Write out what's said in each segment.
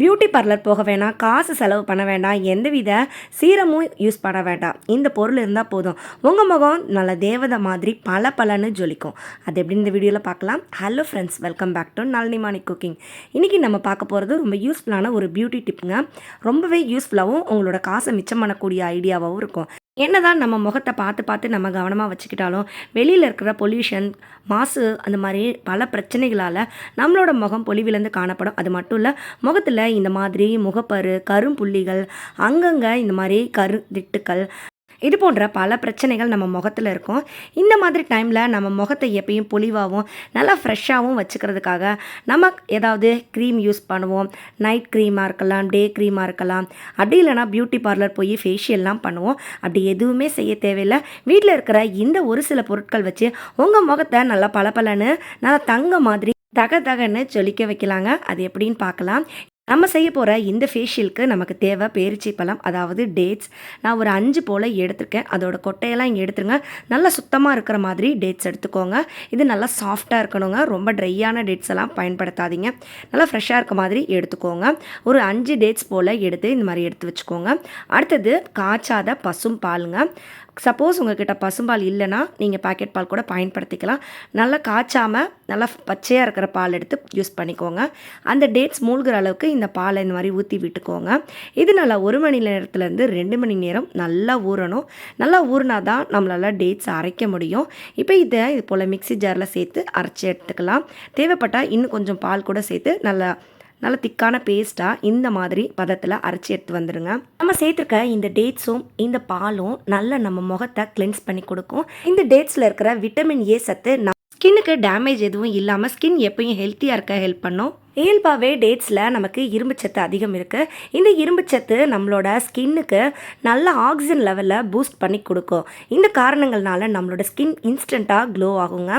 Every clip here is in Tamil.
பியூட்டி பார்லர் போக வேணாம் காசு செலவு பண்ண வேண்டாம் எந்தவித சீரமும் யூஸ் பண்ண வேண்டாம். இந்த பொருள் இருந்தால் போதும். உங்கள் முகம் நல்ல தேவதை மாதிரி பல பலன்னு ஜொலிக்கும். அது எப்படி இந்த வீடியோவில் பார்க்கலாம். Hello friends welcome back to Nalini Mani cooking இன்றைக்கி நம்ம பார்க்க போகிறது ரொம்ப யூஸ்ஃபுல்லான ஒரு பியூட்டி டிப்புங்க ரொம்பவே யூஸ்ஃபுல்லாகவும் உங்களோட காசை மிச்சம் பண்ணக்கூடிய ஐடியாவாகவும் இருக்கும். என்னதான் நம்ம முகத்தை பார்த்து பார்த்து நம்ம கவனமாக வச்சுக்கிட்டாலும் வெளியில் இருக்கிற பொல்யூஷன் மாசு அந்த மாதிரி பல பிரச்சனைகளால் நம்மளோட முகம் பொலிவிலேருந்து காணப்படும். அது மட்டும் இல்லை முகத்தில் இந்த மாதிரி முகப்பரு கரும்புள்ளிகள் அங்கங்கே இந்த மாதிரி கரு திட்டுக்கள் இது போன்ற பல பிரச்சனைகள் நம்ம முகத்தில் இருக்கும். இந்த மாதிரி டைமில் நம்ம முகத்தை எப்பயும் பொலிவாகவும் நல்லா ஃப்ரெஷ்ஷாகவும் வச்சுக்கிறதுக்காக நம்ம ஏதாவது க்ரீம் யூஸ் பண்ணுவோம். நைட் க்ரீமாக இருக்கலாம் டே க்ரீமாக இருக்கலாம். அப்படி இல்லைனா பியூட்டி பார்லர் போய் ஃபேஷியல்லாம் பண்ணுவோம். அப்படி எதுவுமே செய்ய தேவையில்லை. வீட்டில் இருக்கிற இந்த ஒரு சில பொருட்கள் வச்சு உங்கள் முகத்தை நல்லா பளபளன்னு நல்லா தங்க மாதிரி தக தகன்னு ஜொலிக்க வைக்கலாங்க. அது எப்படின்னு பார்க்கலாம். நம்ம செய்ய போகிற இந்த ஃபேஷியலுக்கு நமக்கு தேவை பேரிச்சி பழம் அதாவது டேட்ஸ் நான் ஒரு அஞ்சு போல் எடுத்திருக்கேன். அதோட கொட்டையெல்லாம் இங்கே எடுத்துருங்க. நல்லா சுத்தமாக இருக்கிற மாதிரி டேட்ஸ் எடுத்துக்கோங்க. இது நல்லா சாஃப்டாக இருக்கணுங்க. ரொம்ப ட்ரையான டேட்ஸ் எல்லாம் பயன்படுத்தாதீங்க. நல்லா ஃப்ரெஷ்ஷாக இருக்க மாதிரி எடுத்துக்கோங்க. ஒரு அஞ்சு டேட்ஸ் போல் எடுத்து இந்த மாதிரி எடுத்து வச்சுக்கோங்க. அடுத்தது காய்ச்சாத பசும் பாலுங்க. சப்போஸ் உங்ககிட்ட பசும்பால் இல்லைன்னா நீங்கள் பாக்கெட் பால் கூட பயன்படுத்திக்கலாம். நல்லா காய்ச்சாமல் நல்லா பச்சையாக இருக்கிற பால் எடுத்து யூஸ் பண்ணிக்கோங்க. அந்த டேட்ஸ் மூழ்கிற அளவுக்கு இந்த பாலை இந்த மாதிரி ஊற்றி விட்டுக்கோங்க. இது நல்லா ஒரு மணி நேரத்துலேருந்து ரெண்டு மணி நேரம் நல்லா ஊறணும். நல்லா ஊறினா தான் நம்மளால் டேட்ஸ் அரைக்க முடியும். இப்போ இதை இது போல் மிக்ஸி ஜாரில் சேர்த்து அரைச்சி எடுத்துக்கலாம். தேவைப்பட்டால் இன்னும் கொஞ்சம் பால் கூட சேர்த்து நல்லா நல்ல திக்கான பேஸ்ட்டாக இந்த மாதிரி பதத்தில் அரைச்சி எடுத்து வந்துடுங்க நம்ம சேர்த்துருக்க இந்த டேட்ஸும் இந்த பாலும் நல்ல நம்ம முகத்தை கிளென்ஸ் பண்ணி கொடுக்கும். இந்த டேட்ஸில் இருக்கிற விட்டமின் ஏ சத்து ஸ்கின்னுக்கு டேமேஜ் எதுவும் இல்லாமல் ஸ்கின் எப்பயும் ஹெல்த்தியாக இருக்க ஹெல்ப் பண்ணும். இயல்பாகவே டேட்ஸில் நமக்கு இரும்புச்சத்து அதிகம் இருக்குது இந்த இரும்புச்சத்து நம்மளோட ஸ்கின்னுக்கு நல்ல ஆக்சிஜன் லெவலில் பூஸ்ட் பண்ணி கொடுக்கும். இந்த காரணங்கள்னால நம்மளோட ஸ்கின் இன்ஸ்டண்ட்டாக க்ளோ ஆகுங்க.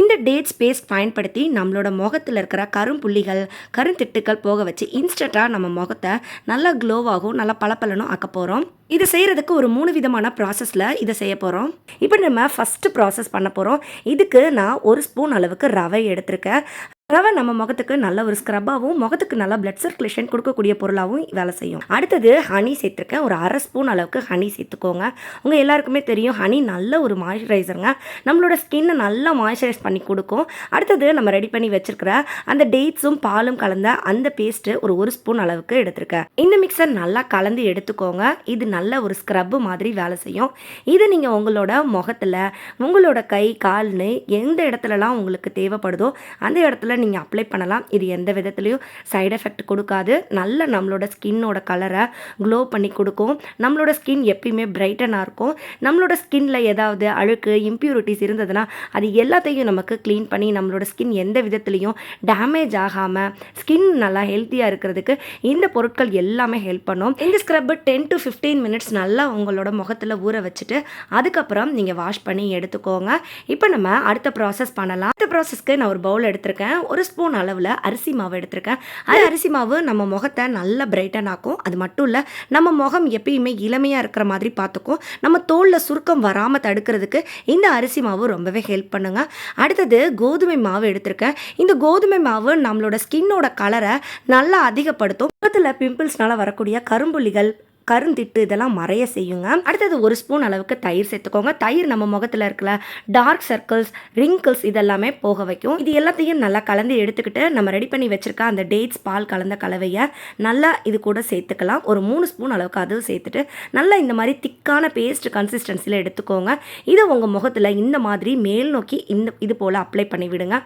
இந்த டேட்ஸ் பேஸ்ட் பயன்படுத்தி நம்மளோட முகத்தில் இருக்கிற கரும்புள்ளிகள் கருந்திட்டுக்கள் போக வச்சு இன்ஸ்டண்ட்டாக நம்ம முகத்தை நல்லா க்ளோவாகும் நல்லா பளபளனும் ஆக்க போகிறோம் இது செய்கிறதுக்கு ஒரு மூணு விதமான ப்ராசஸில் இதை செய்ய போகிறோம் இப்போ நம்ம ஃபஸ்ட்டு ப்ராசஸ் பண்ண போகிறோம் இதுக்கு நான் ஒரு ஸ்பூன் அளவுக்கு ரவை எடுத்திருக்கேன். ரவை நம்ம முகத்துக்கு நல்ல ஒரு ஸ்க்ரப்பாகவும் முகத்துக்கு நல்ல பிளட் சர்க்குலேஷன் கொடுக்கக்கூடிய பொருளாகவும் வேலை செய்யும். அடுத்தது ஹனி சேர்த்துருக்கேன். ஒரு அரை ஸ்பூன் அளவுக்கு ஹனி சேர்த்துக்கோங்க. உங்கள் எல்லாருக்குமே தெரியும் ஹனி நல்ல ஒரு மாய்ஸ்சரைசருங்க நம்மளோட ஸ்கின்னை நல்லா மாய்ஸ்சரைஸ் பண்ணி கொடுக்கும். அடுத்தது நம்ம ரெடி பண்ணி வச்சிருக்கிற அந்த டேட்ஸும் பாலும் கலந்த அந்த பேஸ்ட்டு ஒரு ஒரு ஸ்பூன் அளவுக்கு எடுத்திருக்கேன். இந்த மிக்சர் நல்லா கலந்து எடுத்துக்கோங்க. இது நல்ல ஒரு ஸ்க்ரப்பு மாதிரி வேலை செய்யும். இது நீங்கள் உங்களோட முகத்தில் உங்களோட கை கால்னு எந்த இடத்துலலாம் உங்களுக்கு தேவைப்படுதோ அந்த இடத்துல நீங்கள் அப்ளை பண்ணலாம். இது எந்த விதத்துலையும் சைடு எஃபெக்ட் கொடுக்காது. நல்ல நம்மளோட ஸ்கின்னோட கலரை க்ளோ பண்ணி கொடுக்கும். நம்மளோட ஸ்கின் எப்பயுமே பிரைட்டனாக இருக்கும். நம்மளோட ஸ்கின்ல ஏதாவது அழுக்கு இம்ப்யூரிட்டிஸ் இருந்ததுன்னா அது எல்லாத்தையும் நமக்கு க்ளீன் பண்ணி நம்மளோட ஸ்கின் எந்த விதத்துலையும் டேமேஜ் ஆகாமல் ஸ்கின் நல்லா ஹெல்த்தியாக இருக்கிறதுக்கு இந்த பொருட்கள் எல்லாமே ஹெல்ப் பண்ணும். இந்த scrub ten to fifteen minutes நல்லா உங்களோட முகத்தில் ஊற வச்சுட்டு அதுக்கப்புறம் நீங்கள் வாஷ் பண்ணி எடுத்துக்கோங்க. இப்போ நம்ம அடுத்த ப்ராசஸ் பண்ணலாம். அடுத்த ப்ராசஸ்க்கு நான் ஒரு பவுல் எடுத்திருக்கேன். ஒரு ஸ்பூன் அளவில் அரிசி மாவு எடுத்திருக்கேன். அது அரிசி மாவு நம்ம முகத்தை நல்லா பிரைட்டன் ஆக்கும் அது மட்டும் இல்லை நம்ம முகம் எப்பயுமே இளமையாக இருக்கிற மாதிரி பார்த்துக்கும் நம்ம தோலில் சுருக்கம் வராமல் தடுக்கிறதுக்கு இந்த அரிசி மாவு ரொம்பவே ஹெல்ப் பண்ணுங்க. அடுத்தது கோதுமை மாவு எடுத்திருக்கேன். இந்த கோதுமை மாவு நம்மளோட ஸ்கின்னோட கலரை நல்லா அதிகப்படுத்தும். முகத்தில் பிம்பிள்ஸ்னால வரக்கூடிய கரும்புள்ளிகள் கருந்திட்டு இதெல்லாம் மறைய செய்யுங்க. அடுத்தது ஒரு ஸ்பூன் அளவுக்கு தயிர் சேர்த்துக்கோங்க. தயிர் நம்ம முகத்தில் இருக்கிற டார்க் சர்க்கிள்ஸ் ரிங்கிள்ஸ் இதெல்லாமே போக வைக்கும். இது எல்லாத்தையும் நல்லா கலந்து எடுத்துக்கிட்டு நம்ம ரெடி பண்ணி வச்சிருக்க அந்த டேட்ஸ் பால் கலந்த கலவையை நல்லா இது கூட சேர்த்துக்கலாம். ஒரு மூணு ஸ்பூன் அளவுக்கு அதுவும் சேர்த்துட்டு நல்லா இந்த மாதிரி திக்கான பேஸ்ட் கன்சிஸ்டன்சியில் எடுத்துக்கோங்க. இதை உங்கள் முகத்தில் இந்த மாதிரி மேல் நோக்கி இந்த இது போல் அப்ளை பண்ணி விடுங்க.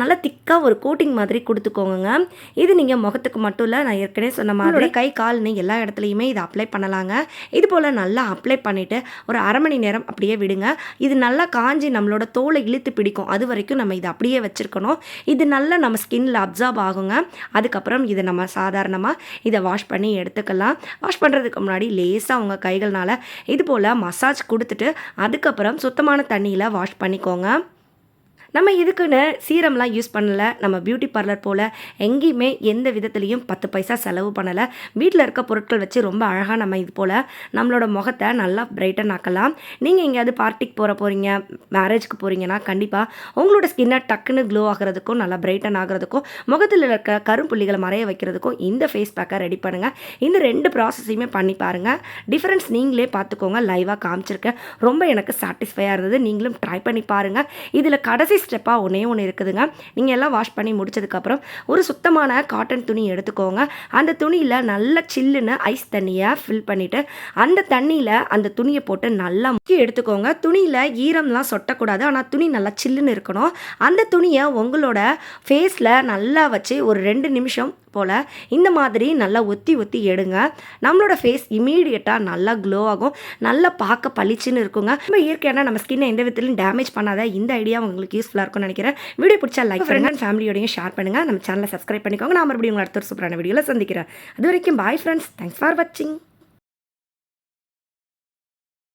நல்லா திக்காக ஒரு கோட்டிங் மாதிரி கொடுத்துக்கோங்க. இது நீங்கள் முகத்துக்கு மட்டும் இல்லை நான் ஏற்கனவே சொன்ன மாதிரி கை கால்னு எல்லா இடத்துலையுமே இதை அப்ளை பண்ணலாங்க. இது போல் நல்லா அப்ளை பண்ணிவிட்டு ஒரு அரை மணி நேரம் அப்படியே விடுங்க. இது நல்லா காஞ்சி நம்மளோட தோலை இழுத்து பிடிக்கும். அது வரைக்கும் நம்ம இதை அப்படியே வச்சுருக்கணும். இது நல்லா நம்ம ஸ்கின்னில் அப்சார்ப் ஆகுங்க. அதுக்கப்புறம் இதை நம்ம சாதாரணமாக இதை வாஷ் பண்ணி எடுத்துக்கலாம். வாஷ் பண்ணுறதுக்கு முன்னாடி லேசாக உங்கள் கைகள்னால இது போல் மசாஜ் கொடுத்துட்டு அதுக்கப்புறம் சுத்தமான தண்ணியில் வாஷ் பண்ணிக்கோங்க. நம்ம இதுக்குன்னு சீரம்லாம் யூஸ் பண்ணலை நம்ம பியூட்டி பார்லர் போல் எங்கேயுமே எந்த விதத்துலேயும் பத்து பைசா செலவு பண்ணலை. வீட்டில் இருக்க பொருட்கள் வச்சு ரொம்ப அழகாக நம்ம இது போல் நம்மளோட முகத்தை நல்லா பிரைட்டன் ஆக்கலாம். நீங்கள் எங்கேயாவது பார்ட்டிக்கு போகிற போகிறீங்க மேரேஜ்க்கு போகிறீங்கன்னா கண்டிப்பாக உங்களோட ஸ்கின்னை டக்குன்னு க்ளோ ஆகிறதுக்கும் நல்லா பிரைட்டன் ஆகிறதுக்கும் முகத்தில் இருக்க கரும்புள்ளிகளை மறைய வைக்கிறதுக்கும் இந்த ஃபேஸ் பேக்கை ரெடி பண்ணுங்கள் இந்த ரெண்டு ப்ராசஸையுமே பண்ணி பாருங்கள் டிஃப்ரென்ஸ் நீங்களே பார்த்துக்கோங்க. லைவாக காமிச்சிருக்கேன். ரொம்ப எனக்கு சாட்டிஸ்ஃபையாக இருந்தது. நீங்களும் ட்ரை பண்ணி பாருங்கள் இதில் கடைசி ஸ்டெப்பாக ஒன்றே ஒன்று இருக்குதுங்க. நீங்கள் எல்லாம் வாஷ் பண்ணி முடிச்சதுக்கப்புறம் ஒரு சுத்தமான காட்டன் துணி எடுத்துக்கோங்க. அந்த துணியில் நல்லா சில்லுன்னு ஐஸ் தண்ணியை ஃபில் பண்ணிவிட்டு அந்த தண்ணியில் அந்த துணியை போட்டு நல்லா முக்கி எடுத்துக்கோங்க. துணியில் ஈரம்லாம் சொட்டக்கூடாது. ஆனால் துணி நல்லா சில்லுன்னு இருக்கணும். அந்த துணியை உங்களோட ஃபேஸில் நல்லா வச்சு ஒரு ரெண்டு நிமிஷம் போல் இந்த மாதிரி நல்லா ஒத்தி ஒத்தி எடுங்க. நம்மளோட ஃபேஸ் இமீடியட்டாக நல்லா க்ளோ ஆகும். நல்லா பார்க்க பளிச்சுன்னு இருக்குங்க. நம்ம இயற்கையான நம்ம ஸ்கின்னை எந்த விதத்திலும் டேமேஜ் பண்ணாத இந்த ஐடியா உங்களுக்கு யூஸ்ஃபுல்லாக இருக்கும்னு நினைக்கிறேன். வீடியோ பிடிச்சா லைக் ஃப்ரெண்ட் அண்ட் ஃபேமிலியோடையும் ஷேர் பண்ணுங்கள் நம்ம சேனலை சப்ஸ்கிரைப் பண்ணிக்கோங்க. நான் மறுபடியும் உங்களை அடுத்த ஒரு சூப்பரான வீடியோவில் சந்திக்கிறேன். அது வரைக்கும் பாய் ஃப்ரெண்ட்ஸ் தேங்க்ஸ் ஃபார் வாட்சிங்